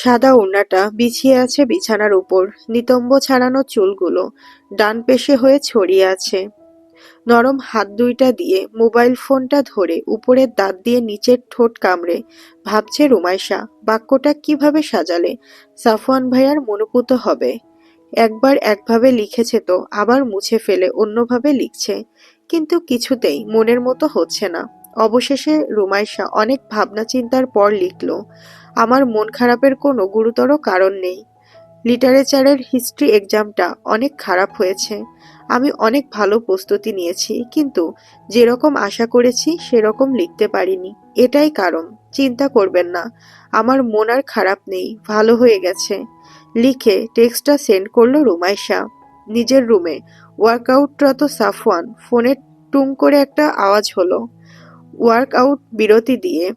সাদা ওড়নাটা বিছিয়ে আছে বিছানার উপর, নিতম্ব ছাড়ানো চুলগুলো, ডান পেশে হয়ে ছড়িয়ে আছে। নরম হাত দুইটা দিয়ে মোবাইল ফোনটা ধরে উপরের দাঁত দিয়ে নিচের ঠোঁট কামড়ে, ভাবছে রুমাইশা, বাক্যটা কীভাবে সাজালে, সাফওয়ান ভাইয়ার মনোপুত হবে। একবার একভাবে লিখেছে তো, আবার মুছে ফেলে, অন্যভাবে লিখছে। কিন্তু কিছুতেই মনের মতো হচ্ছে না। অবশেষে রুমাইশা অনেক ভাবনা চিন্তার পর লিখল, আমার মন খারাপের কোনো গুরুতর কারণ নেই। লিটারেচারের হিস্ট্রি এক্সামটা অনেক খারাপ হয়েছে। আমি অনেক ভালো প্রস্তুতি নিয়েছি, কিন্তু যেরকম আশা করেছি সেরকম লিখতে পারিনি। এটাই কারণ। চিন্তা করবেন না। আমার মন আর খারাপ নেই। ভালো হয়ে গেছে। লিখে টেক্সটটা সেন্ড করল রুমাইশা। নিজের রুমে। ওয়ার্কআউটরত সাফওয়ান ফোনে টুং করে একটা আওয়াজ হলো। ওয়ার্কআউট বিরতি দিয়ে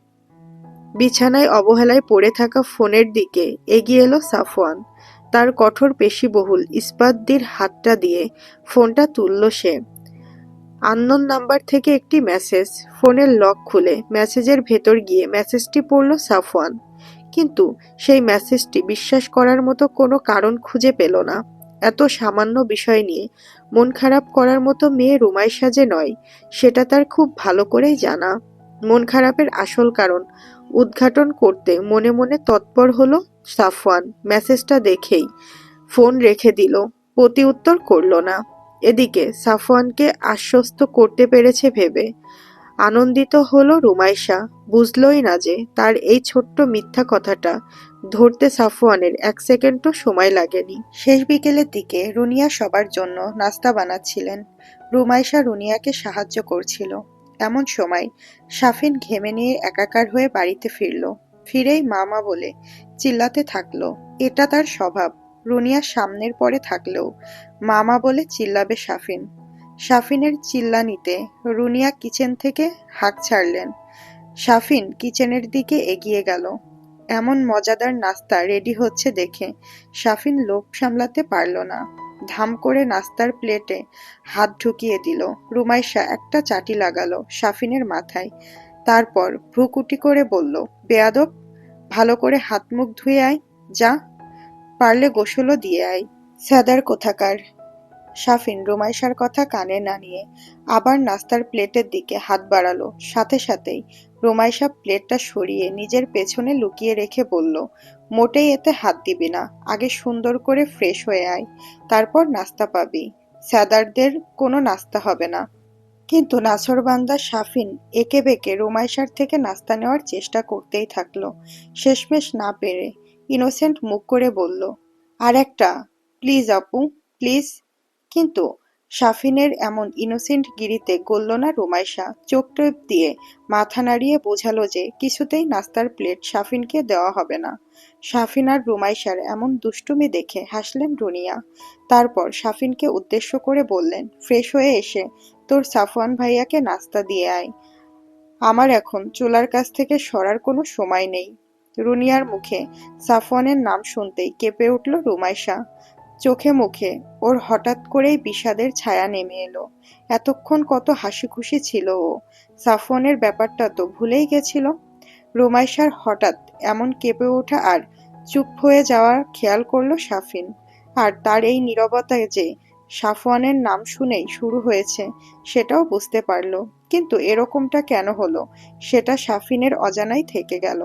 বিছানায় অবহেলায় পড়ে থাকা ফোনের দিকে এগিয়ে এলো সাফওয়ান। তার কঠোর পেশিবহুল ইস্পাতদির হাতটা দিয়ে ফোনটা তুলল সে। আননোন নাম্বার থেকে একটি মেসেজ, ফোনের লক খুলে মেসেজের ভেতর গিয়ে মেসেজটি পড়ল সাফওয়ান। কিন্তু সেই মেসেজটি বিশ্বাস করার মতো কোনো কারণ খুঁজে পেল না। এত সামান্য বিষয় নিয়ে মন খারাপ করার মতো মেয়ে রুমাইশা যে নয়, সেটা তার খুব ভালো করেই জানা। মন খারাপের আসল কারণ, উদ্ঘাটন করতে মনে মনে তৎপর হলো সাফওয়ান। মেসেজটা দেখেই ফোন রেখে দিল প্রতি উত্তর করল না। এদিকে সাফওয়ানকে আশ্বস্ত করতে পেরেছে ভেবে। আনন্দিত হলো রুমাইশা, বুঝলই না যে তার এই ছোট্ট মিথ্যা কথাটা ধরতে সাফওয়ানের এক সেকেন্ডও সময় লাগেনি। শেষ বিকেলের দিকে রুনিয়া সবার জন্য নাস্তা বানাচ্ছিলেন। রুমাইশা রুনিয়াকে সাহায্য করছিল। এমন সময় সাফিন ঘেমে নিয়ে একাকার হয়ে বাড়িতে ফিরল। ফিরেই মামা বলে, চিল্লাতে থাকল। এটা তার স্বভাব। রুনিয়া সামনের পরে থাকলেও। মামা বলে, চিল্লাবে সাফিন সাফিনের চিল্লানিতে রুনিয়া কিচেন থেকে হাঁক ছাড়লেন। সাফিন কিচেনের দিকে এগিয়ে গেল। এমন মজাদার নাস্তা রেডি হচ্ছে দেখে। সাফিন লোভ সামলাতে পারল না। ধাম করে নাস্তার প্লেটে হাত ঢুকিয়ে দিল। রুমাইশা একটা চাটি লাগালো সাফিনের মাথায়। তারপর ভ্রুকুটি করে বলল, বেয়াদব, ভালো করে হাত মুখ ধুয়ে আয়, যা, পারলে গোসলও দিয়ে আয়। স্যাদার কোথাকার? সাফিন রুমাইশার কথা কানে না নিয়ে আবার নাস্তার প্লেটের দিকে হাত বাড়ালো। সাথে সাথেই রুমাইশা প্লেটটা সরিয়ে নিজের পেছনে লুকিয়ে রেখে বলল, মোটেই এতে হাত দিবি না, আগে সুন্দর করে ফ্রেশ হয়ে আয়, তারপর নাস্তা পাবি। স্যাদারদের কোনো নাস্তা হবে না। কিন্তু নাছরবান্দা সাফিন একে বেঁকে রুমাইশার থেকে নাস্তা নেওয়ার চেষ্টা করতেই থাকল। শেষমেশ না পেরে ইনোসেন্ট মুখ করে বলল, আর একটা, প্লিজ আপু, প্লিজ। কিন্তু সাফিনের এমন ইনোসেন্ট গিরিতে গলল না রুমাইশা। চোখ টোপ দিয়ে মাথা নাড়িয়ে বোঝালো যে কিছুতেই নাস্তার প্লেট সাফিনকে দেওয়া হবে না। সাফিন আর রুমাইশার এমন দুষ্টুমি দেখে হাসলেন রুনিয়া। তারপর সাফিনকে উদ্দেশ্য করে বললেন, ফ্রেশ হয়ে এসে তোর সাফওয়ান ভাইয়াকে নাস্তা দিয়ে আয়। আমার এখন চুলার কাছ থেকে সরার কোনো সময় নেই। রুনিয়ার মুখে সাফওয়ানের নাম শুনতেই কেঁপে উঠল রুমাইশা। চোখে মুখে। ওর হঠাৎ করেই বিষাদের ছায়া নেমে এলো। এতক্ষণ কত হাসি খুশি ছিল ও। সাফওয়ানের ব্যাপারটা তো ভুলেই গেছিল। রোমাইশার হঠাৎ এমন কেঁপে ওঠা আর চুপ হয়ে যাওয়ার খেয়াল করল সাফিন। আর তার এই নীরবতায় যে সাফওয়ানের নাম শুনেই শুরু হয়েছে, সেটাও বুঝতে পারল। কিন্তু এরকমটা কেন হলো? সেটা সাফিনের অজানাই থেকে গেল।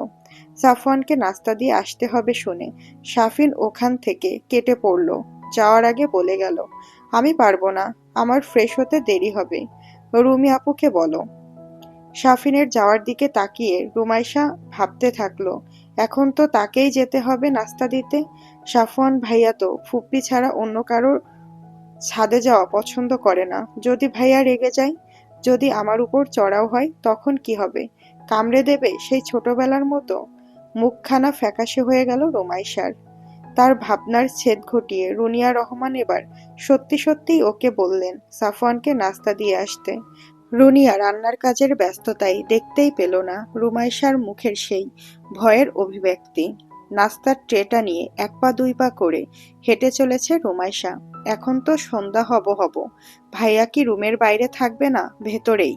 সাফওয়ানকে নাস্তা দিয়ে আসতে হবে শুনে সাফিন ওখান থেকে কেটে পড়ল। যাওয়ার আগে বলে গেল, আমি পারব না, আমার ফ্রেশ হতে দেরি হবে। রুমি আপুকে বলো। সাফিনের যাওয়ার দিকে তাকিয়ে রুমাইশা ভাবতে থাকল, এখন তো তাকেই যেতে হবে নাস্তা দিতে? সাফওয়ান, ভাইয়া তো ফুপ্পি ছাড়া অন্য কারোর ছাদে যাওয়া পছন্দ করে না। যদি ভাইয়া রেগে যায়, যদি আমার উপর চড়াও হয়, তখন কি হবে? কামড়ে দেবে সেই ছোটবেলার মতো? মুখখানা ফ্যাকাশে হয়ে গেল রোমাইশার। তার ভাবনার ছেদ ঘটিয়ে রুনিয়া রহমান এবার সত্যি সত্যিই ওকে বললেন, সাফওয়ানকে নাস্তা দিয়ে আসতে। রুনিয়া রান্নার কাজের ব্যস্ততায় দেখতেই পেল না রুমাইশার মুখের সেই ভয়ের অভিব্যক্তি। নাস্তার ট্রেটা নিয়ে এক পা দুই পা করে হেঁটে চলেছে রুমাইশা। এখন তো সন্ধ্যা হব হব। ভাইয়া কি রুমের বাইরে থাকবে না, ভেতরেই?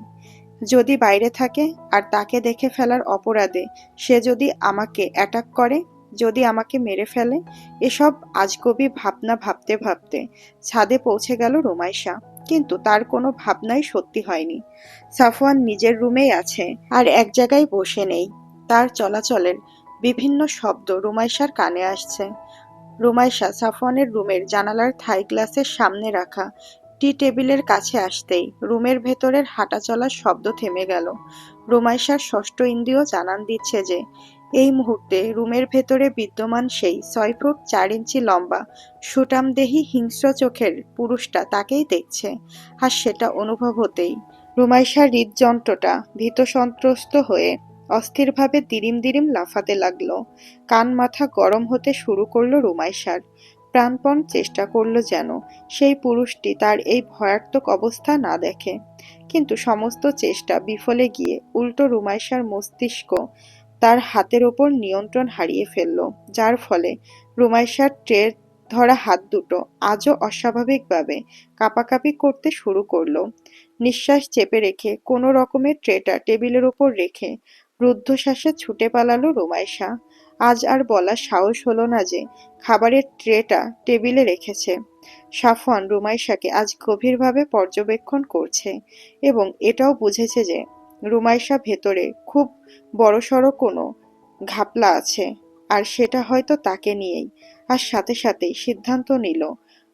যদি বাইরে থাকে আর তাকে দেখে ফেলার অপরাধে, সে যদি আমাকে অ্যাটাক করে, যদি আমাকে মেরে ফেলে, এসব আজগবি ভাবনা ভাবতে ভাবতে ছাদে পৌঁছে গেল রুমাইশা। কিন্তু তার কোনো ভাবনাই সত্যি হয়নি। সাফওয়ান নিজের রুমেই আছে আর এক জায়গায় বসে নেই। তার চলাচলের বিভিন্ন শব্দ রুমাইশার কানে আসছে। রুমাইশা সাফওয়ানের রুমের জানালার থাই গ্লাসের সামনে রাখা টি টেবিলের কাছে আসতেই রুমের ভেতরের হাঁটা চলার শব্দ থেমে গেল। রুমাইশার ষষ্ঠ ইন্দ্রিয় জানান দিচ্ছে যে, এই মুহূর্তে রুমের ভেতরে বিদ্যমান সেই ছয় ফুট চার ইঞ্চি লম্বা, সুটামদেহী হিংস্র চোখের পুরুষটা তাকেই দেখছে। আর সেটা অনুভব হতেই রুমাইশার হৃদযন্ত্রটা ভীত সন্ত্রস্ত হয়ে অস্থিরভাবে দিরিম দিরিম লাফাতে লাগল। কান মাথা গরম হতে শুরু করল রুমাইশার। প্রাণপণ চেষ্টা করল যেন সেই পুরুষটি তার এই ভয়ার্থক অবস্থা না দেখে। কিন্তু সমস্ত চেষ্টা বিফলে গিয়ে উল্টো রুমাইশার মস্তিষ্ক তার হাতের ওপর নিয়ন্ত্রণ হারিয়ে ফেলল, যার ফলে রুমাইশার ট্রের ধরা হাত দুটো আজও অস্বাভাবিকভাবে কাঁপাকাঁপি করতে শুরু করল। নিঃশ্বাস চেপে রেখে কোনো রকমের ট্রেটা টেবিলের ওপর রেখে রুদ্ধশ্বাসে ছুটে পালালো রুমাইশা। আজ আর বলার সাহস হলো না যে খাবারের ট্রেটা টেবিলে রেখেছে। সাফওয়ান রুমাইশাকে আজ গভীরভাবে পর্যবেক্ষণ করছে এবং এটাও বুঝেছে যে রুমাইশা ভেতরে খুব বড়সড় কোনো ঘাপলা আছে আর সেটা হয়তো তাকে নিয়েই। আর সাথে সাথেই সিদ্ধান্ত নিল,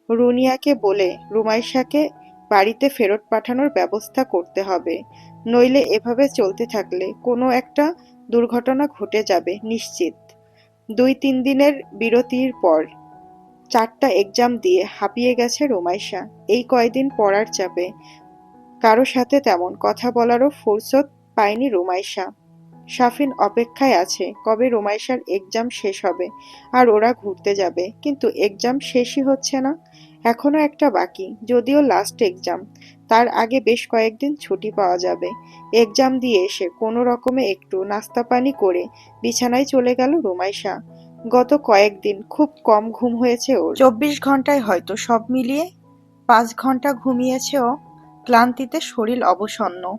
রুনিয়াকে বলে রুমাইশাকে বাড়িতে ফেরত পাঠানোর ব্যবস্থা করতে হবে, নইলে এভাবে চলতে থাকলে কোনো একটা দুর্ঘটনা ঘটে যাবে নিশ্চিত। দুই তিন দিনের বিরতির পর চারটা এক্সাম দিয়ে হাঁপিয়ে গেছে রোমাইশা। এই কয়দিন পড়ার চাপে কারও সাথে তেমন কথা বলারও ফুরসত পায়নি রোমাইশা। সাফিন অপেক্ষায় আছে, কবে রোমাইশার এক্সাম শেষ হবে আর ওরা ঘুরতে যাবে, কিন্তু এক্সাম শেষই হচ্ছে না। এখনও একটা বাকি, যদিও লাস্ট এক্সাম তার আগে বেশ কয়েকদিন ছুটি পাওয়া যাবে। এক্সাম দিয়ে এসে কোনো রকমে একটু নাস্তা পানি করে বিছানায় চলে গেল রুমাইশা। গত কয়েকদিন খুব কম ঘুম হয়েছে ওর। চব্বিশ ঘন্টায় হয়তো সব মিলিয়ে পাঁচ ঘণ্টা ঘুমিয়েছে ও। ক্লান্তিতে শরীর অবসন্ন।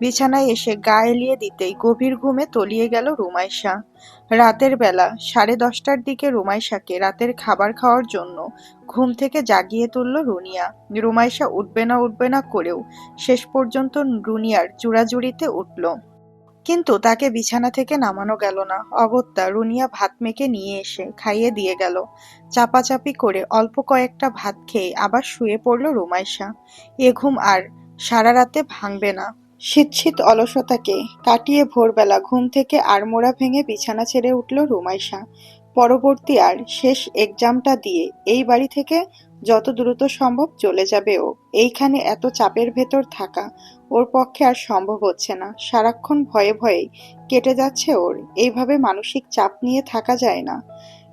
বিছানায় এসে গা এলিয়ে দিতেই গভীর ঘুমে তলিয়ে গেল রুমাইশা। রাতের বেলা, সাড়ে দশটার দিকে রুমাইশাকে রাতের খাবার খাওয়ার জন্য ঘুম থেকে জাগিয়ে তুলল রুনিয়া। রুমাইশা উঠবে না উঠবে না করেও শেষ পর্যন্ত রুনিয়ার জুড়াজুড়িতে উঠল। কিন্তু তাকে বিছানা থেকে নামানো গেল না। অগত্যা রুনিয়া ভাত মেখে নিয়ে এসে খাইয়ে দিয়ে গেল। চাপাচাপি করে অল্প কয়েকটা ভাত খেয়ে আবার শুয়ে পড়ল রুমাইশা। এ ঘুম আর সারা রাতে ভাঙবে না। শীত শীত অলসতাকে কাটিয়ে ভোরবেলা ঘুম থেকে আড়মোড়া ভেঙে বিছানা ছেড়ে উঠল রুমাইশা। পরবর্তী আর শেষ এক্সামটা দিয়ে এই বাড়ি থেকে যত দ্রুত সম্ভব চলে যাবে ও। এইখানে এত চাপের ভেতর থাকা ওর পক্ষে আর সম্ভব হচ্ছে না। সারাক্ষণ ভয়ে ভয়েই কেটে যাচ্ছে ওর। এইভাবে মানসিক চাপ নিয়ে থাকা যায় না।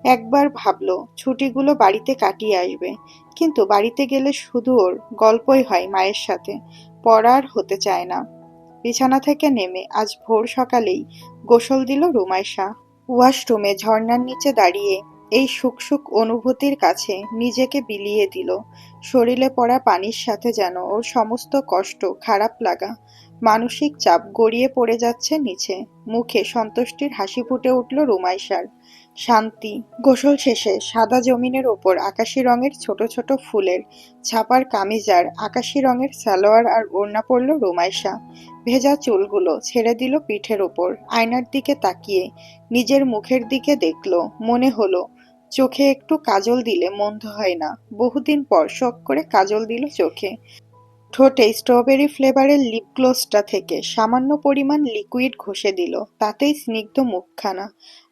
একবার ভাবলো ছুটিগুলো বাড়িতে কাটিয়ে আসবে। কিন্তু বাড়িতে গেলে শুধু ওর গল্পই হয় মায়ের সাথে। পড়ার হতে চায় না। বিছানা থেকে নেমে আজ ভোর সকালেই গোসল দিল রুমাইশা। ওয়াশরুমে ঝর্ণার নিচে দাঁড়িয়ে এই সুখ সুখ অনুভূতির কাছে নিজেকে বিলিয়ে দিল। শরীরে পড়া পানির সাথে যেন ওর সমস্ত কষ্ট, খারাপ লাগা, মানসিক চাপ গড়িয়ে পড়ে যাচ্ছে নিচে। মুখে সন্তুষ্টির হাসি ফুটে উঠল রুমাইশার। শান্তি। গোসল শেষে সাদা জমিনের ওপর আকাশি রঙের ছোট ছোট ফুলের ছাপার কামিজ আর আকাশি রঙের সালোয়ার আর ওড়না পরল রুমাইশা। ভেজা চুলগুলো ছেড়ে দিল পিঠের ওপর, আয়নার দিকে তাকিয়ে নিজের মুখের দিকে দেখল। মনে হলো, চোখে একটু কাজল দিলে মন্দ হয় না। বহুদিন পর শখ করে কাজল দিল চোখে। ঠোঁটে স্ট্রবেরি ফ্লেভারের লিপ গ্লোসটা থেকে সামান্য পরিমাণ লিকুইড ঘষে দিল। তাতেই স্নিগ্ধ মুখখানা,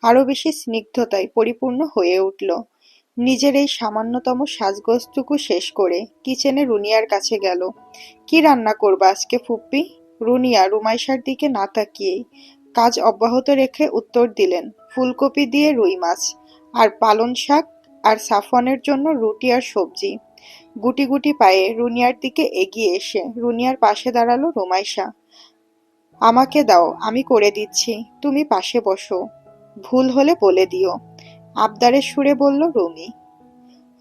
আরও বেশি স্নিগ্ধতায় পরিপূর্ণ হয়ে উঠল। নিজের এই সামান্যতম সাজগোজটুকু শেষ করে কিচেনে রুনিয়ার কাছে গেল। কি রান্না করবা আজকে ফুপ্পি? রুনিয়া রুমাইশার দিকে না তাকিয়েই কাজ অব্যাহত রেখে উত্তর দিলেন, ফুলকপি দিয়ে রুই মাছ, আর পালন শাক, আর সাফওয়ানের জন্য রুটি আর সবজি। গুটি গুটি পায়ে রুনিয়ার দিকে এগিয়ে এসে রুনিয়ার পাশে দাঁড়াল রুমাইশা। আমাকে দাও, আমি করে দিচ্ছি, তুমি পাশে বসো। ভুল হলে বলে দিও, আবদারের সুরে বলল রুমি।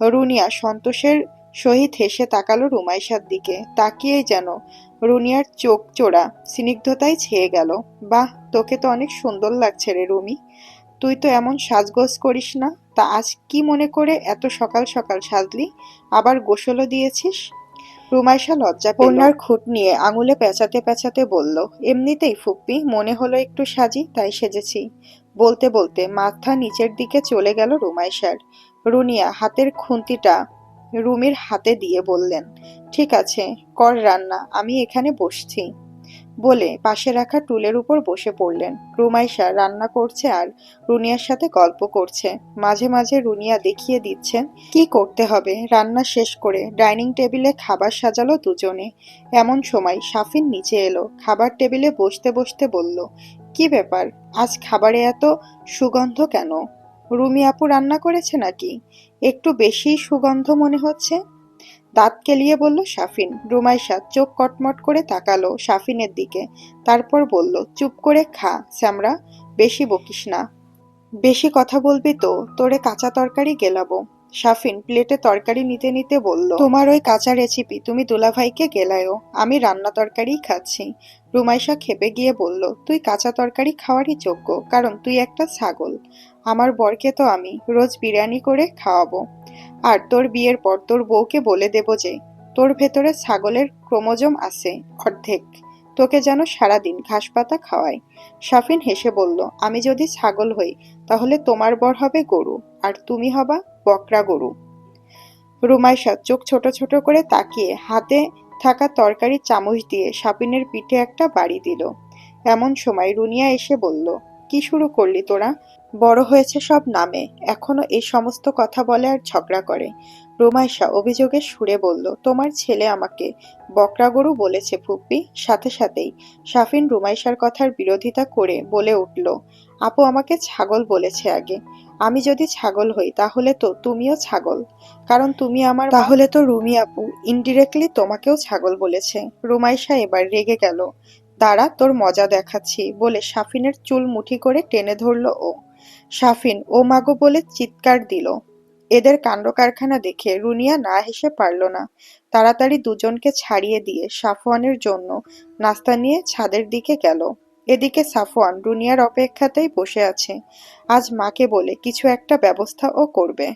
রুনিয়া সন্তোষের সহিত হেসে তাকালো রুমাইশার দিকে, তাকিয়েই যেন রুনিয়ার চোখ চোরা স্নিগ্ধতায় ছেয়ে গেল। বাহ, তোকে তো অনেক সুন্দর লাগছে রে রুমি। তুই তো এমন সাজগোজ করিস না। তা আজ কি মনে করে এত সকাল সকাল সাজলি? আবার গোসলও দিয়েছিস? রুমাইশা লজ্জা কন্যার খুঁট নিয়ে আঙুলে পেঁচাতে পেঁচাতে বলল, এমনিতেই ফুপ্পি, মনে হলো একটু সাজি, তাই সেজেছি। বলতে বলতে মাথা নিচের দিকে চলে গেল রুমাইশার। রুনিয়া হাতের খুন্তিটা রুমির হাতে দিয়ে বললেন, ঠিক আছে, কর রান্না, আমি এখানে বসছি। বলে পাশে রাখা টুলের উপর বসে পড়লেন। রুমাইশা রান্না করছে আর রুনিয়ার সাথে গল্প করছে। মাঝে মাঝে রুনিয়া দেখিয়ে দিচ্ছেন কি করতে হবে? রান্না শেষ করে ডাইনিং টেবিলে খাবার সাজালো দুজনে। এমন সময় সাফিন নিচে এলো, খাবার টেবিলে বসতে বসতে বলল, কি ব্যাপার? আজ খাবারে এত সুগন্ধ কেন? রুমি আপু রান্না করেছে নাকি? একটু বেশি সুগন্ধ মনে হচ্ছে? দাঁত কেলিয়ে বলল সাফিন রুমাইশা চোখ কটমট করে তাকালো সাফিনের দিকে। তারপর বলল, চুপ করে খা শ্যামরা বেশি বকিস না। বেশি কথা বলবি তো, তোরে কাঁচা তরকারি গেলাবো। সাফিন প্লেটে তরকারি নিতে নিতে বলল, তোমার ওই কাঁচা রেসিপি তুমি দুলাভাইকে গেলায়ও, আমি রান্না তরকারিই খাচ্ছি। রুমাইশা খেপে গিয়ে বলল, তুই কাঁচা তরকারি খাওয়ারই যোগ্য, কারণ তুই একটা ছাগল। আমার বরকে তো আমি রোজ বিরিয়ানি করে খাওয়াবো। আর তোর বিয়ের পর তোর বউকে বলে দেব যে, তোর ভেতরে ছাগলের ক্রোমোজোম আছে অর্ধেক। তোকে যেন সারাদিন ঘাস পাতা খাওয়ায়। সাফিন হেসে বলল, আমি যদি ছাগল হই, তাহলে তোমার বর হবে গরু, আর তুমি হবা বকরা গরু। রুমাইশা চোখ ছোট ছোট করে তাকিয়ে হাতে থাকা তরকারি চামচ দিয়ে সাপিনের পিঠে একটা বাড়ি দিল। এমন সময় রুনিয়া এসে বলল, কি শুরু করলি তোরা? বড় হয়েছে সব নামে। এখনও এই সমস্ত কথা বলে আর ঝগড়া করে। রোমাইশা অভিযোগের সুরে বলল, তোমার ছেলে আমাকে বকরা গরু বলেছে ফুপ্পি সাথে সাথেই সাফিন রুমাইশার কথার বিরোধিতা করে বলে উঠল, আপু আমাকে ছাগল বলেছে আগে। আমি যদি ছাগল হই, তাহলে তো তুমিও ছাগল। কারণ তুমি আমার তাহলে তো রুমি আপু ইনডিরেক্টলি তোমাকেও ছাগল বলেছে। রুমাইশা এবার রেগে গেল, দাঁড়া, তোর মজা দেখাচ্ছি। বলে সাফিনের চুল মুঠি করে টেনে ধরল ও সাফিন ও মাগো বলে চিৎকার দিল। এদের কাণ্ড কারখানা দেখে রুনিয়া না হেসে পারল না। তাড়াতাড়ি দুজনকে ছাড়িয়ে দিয়ে সাফওয়ানের জন্য নাস্তা নিয়ে ছাদের দিকে গেল। এদিকে সাফওয়ান রুনিয়ার অপেক্ষাতেই বসে আছে। আজ মাকে বলে কিছু একটা ব্যবস্থা ও করবে।